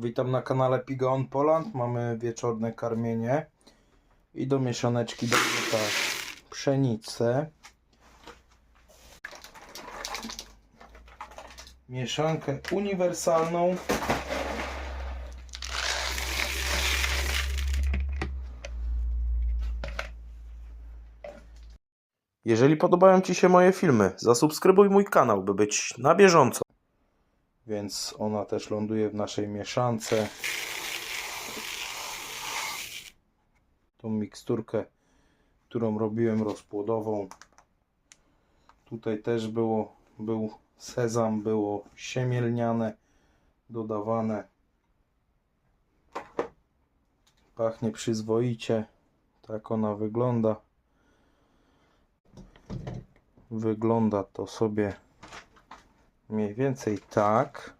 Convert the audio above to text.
Witam na kanale Piga on Poland. Mamy wieczorne karmienie i do mieszaneczki damy tak pszenicę, mieszankę uniwersalną, Jeżeli podobają Ci się moje filmy, zasubskrybuj mój kanał, by być na bieżąco. Więc ona też ląduje w naszej mieszance. Tą miksturkę, którą robiłem rozpłodową. Tutaj też było, był sezam, było siemielniane, dodawane. Pachnie przyzwoicie. Tak ona wygląda. Wygląda to sobie mniej więcej tak.